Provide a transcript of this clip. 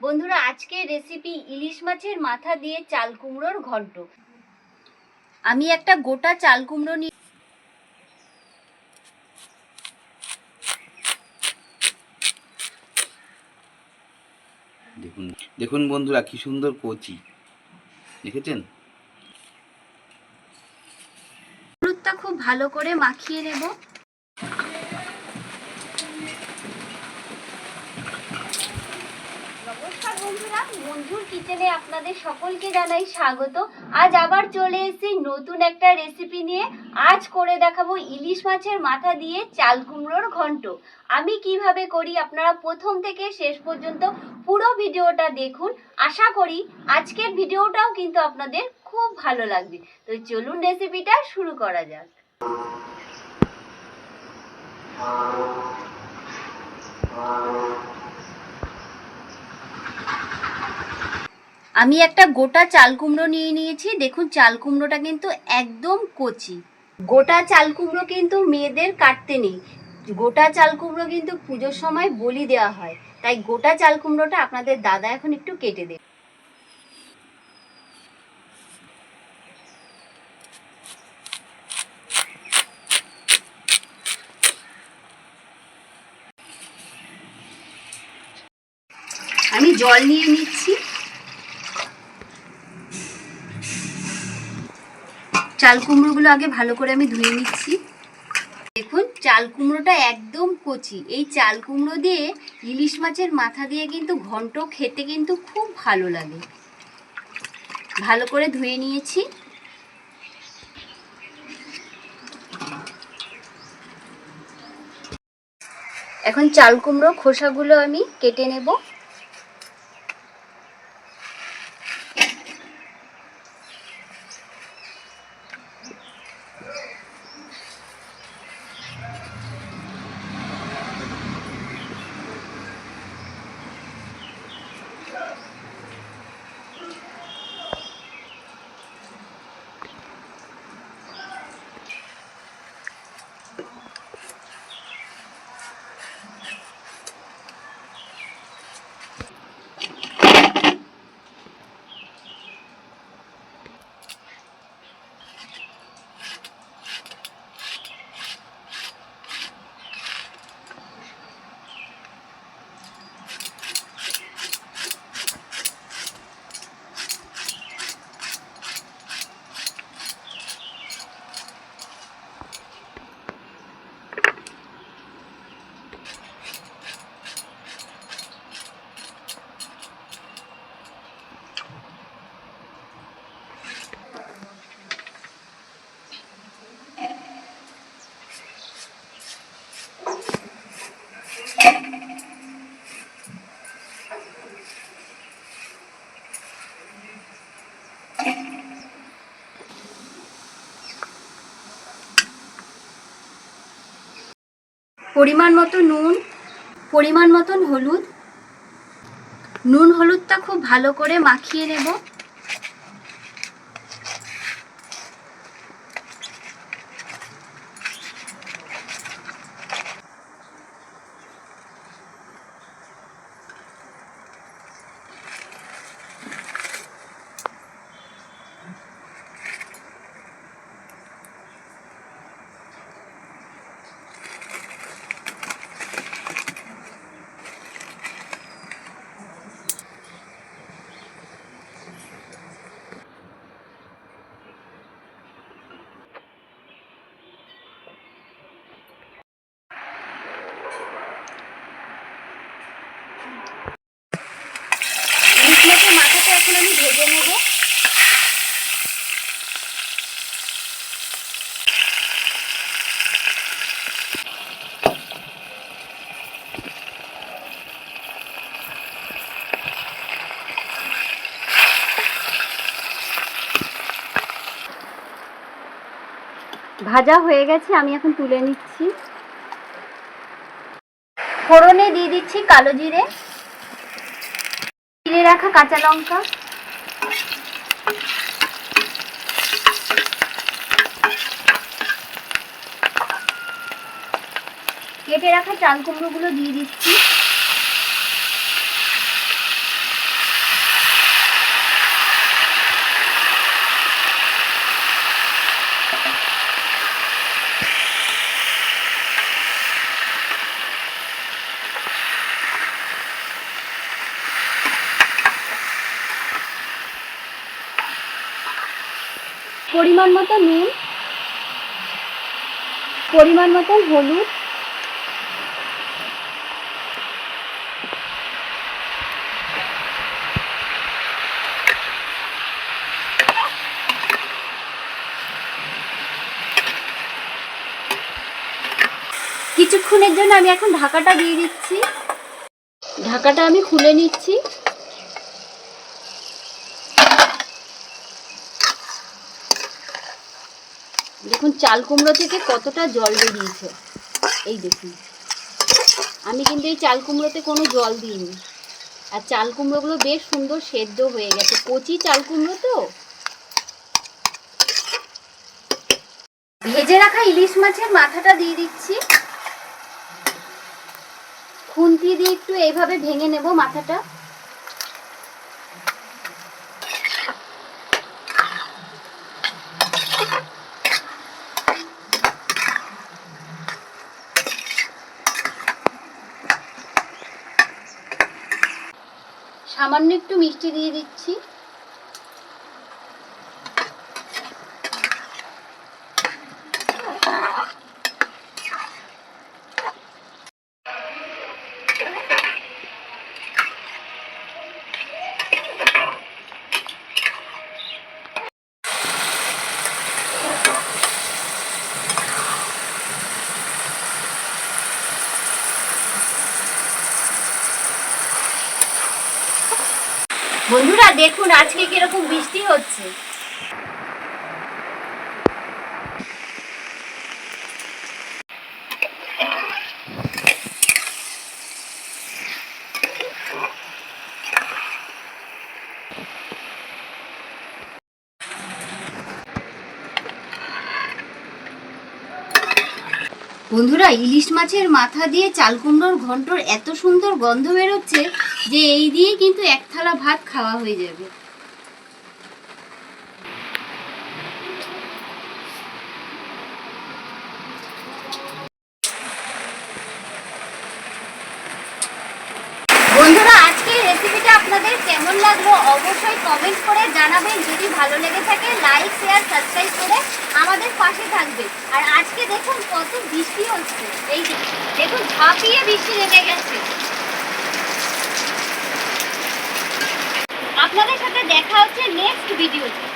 বন্ধুরা আজকের রেসিপি ইলিশ মাছের মাথা দিয়ে চাল কুমড়োর ঘন্ট। আমি একটা গোটা চাল কুমড়ো নিয়ে দেখুন দেখুন বন্ধুরা কি সুন্দর কচি। দেখেছেন? হলুদটা খুব ভালো করে মাখিয়ে নেব। নমস্কার বন্ধুরা, মঞ্জুর কিচেনে আপনাদের সকলকে জানাই স্বাগত। আজ আবার চলে এসেছি নতুন একটা রেসিপি নিয়ে। আজ করে দেখাবো ইলিশ মাছের মাথা দিয়ে চাল কুমড়োর ঘন্ট। আমি কীভাবে করি আপনারা প্রথম থেকে শেষ পর্যন্ত পুরো ভিডিওটা দেখুন। আশা করি আজকের ভিডিওটাও কিন্তু আপনাদের খুব ভালো লাগবে। তো চলুন রেসিপিটা শুরু করা যাক। আমি একটা গোটা চাল কুমড়ো নিয়ে নিয়েছি। দেখুন, চাল কুমড়োটা কিন্তু একদম কচি। গোটা চাল কুমড়ো কিন্তু মেয়েদের কাটতে নেই। গোটা চাল কুমড়ো কিন্তু পুজোর সময় বলি দেওয়া হয়। তাই গোটা চাল কুমড়োটা আপনাদের দাদা এখন একটু কেটে দেবে। আমি জল নিয়ে নিচ্ছি। চাল কুমড়োগুলো আগে ভালো করে আমি ধুয়ে নিচ্ছি। দেখুন, চাল কুমড়োটা একদম কচি। এই চাল কুমড়ো দিয়ে ইলিশ মাছের মাথা দিয়ে কিন্তু ঘন্ট খেতে কিন্তু খুব ভালো লাগে। ভালো করে ধুয়ে নিয়েছি। এখন চাল কুমড়ো খোসাগুলো আমি কেটে নেব। পরিমাণ মতো নুন পরিমাণ মতন হলুদ। নুন হলুদটা খুব ভালো করে মাখিয়ে নেব ইলিশ মাছের মাথাটা এখন আমি ভেজে নেব ভাজা হয়ে গেছে, আমি এখন তুলে নিচ্ছি। ফোড়নে দিয়ে দিচ্ছি কালো জিরে। চিড়ে রাখা কাঁচা লঙ্কা। কেটে রাখা চাল কুমড়োগুলো দিয়ে দিচ্ছি। পরিমাণ মতো নুন, পরিমাণ মতো হলুদ, কিছুক্ষণের জন্য আমি এখন ঢাকাটা দিয়ে দিচ্ছি। ঢাকাটা আমি খুলে নিচ্ছি। দেখুন, চাল কুমড়ো থেকে কতটা জল বেরিয়েছে। এই দেখুন। আমি কিন্তু এই চাল কুমড়োতে কোনো জল দিইনি। আর চাল কুমড়োগুলো বেশ সুন্দর সেদ্ধ হয়ে গেছে। কচি চাল কুমড়ো তো? ভেজে রাখা ইলিশ মাছের মাথাটা দিয়ে দিচ্ছি। খুন্তি দিয়ে একটু এইভাবে ভেঙে নেব মাথাটা। সামান্য একটু মিষ্টি দিয়ে দিচ্ছি। বন্ধুরা, দেখুন আজকে কীরকম বৃষ্টি হচ্ছে। বন্ধুরা, ইলিশ মাছের মাথা দিয়ে চাল কুমড়োর ঘন্টর এত সুন্দর গন্ধ বেরোচ্ছে যে এই দিয়ে কিন্তু এক থালা ভাত খাওয়া হয়ে যাবে। আপনাদের কেমন লাগল অবশ্যই কমেন্ট করে জানাবেন। যদি ভালো লেগে থাকে লাইক শেয়ার সাবস্ক্রাইব করে আমাদের পাশে থাকবে আর আজকে দেখুন কত বৃষ্টি হচ্ছে। এই দেখুন, ঝাঁপিয়ে বৃষ্টি নেমে গেছে। আপনাদের সাথে দেখা হচ্ছে নেক্সট ভিডিওতে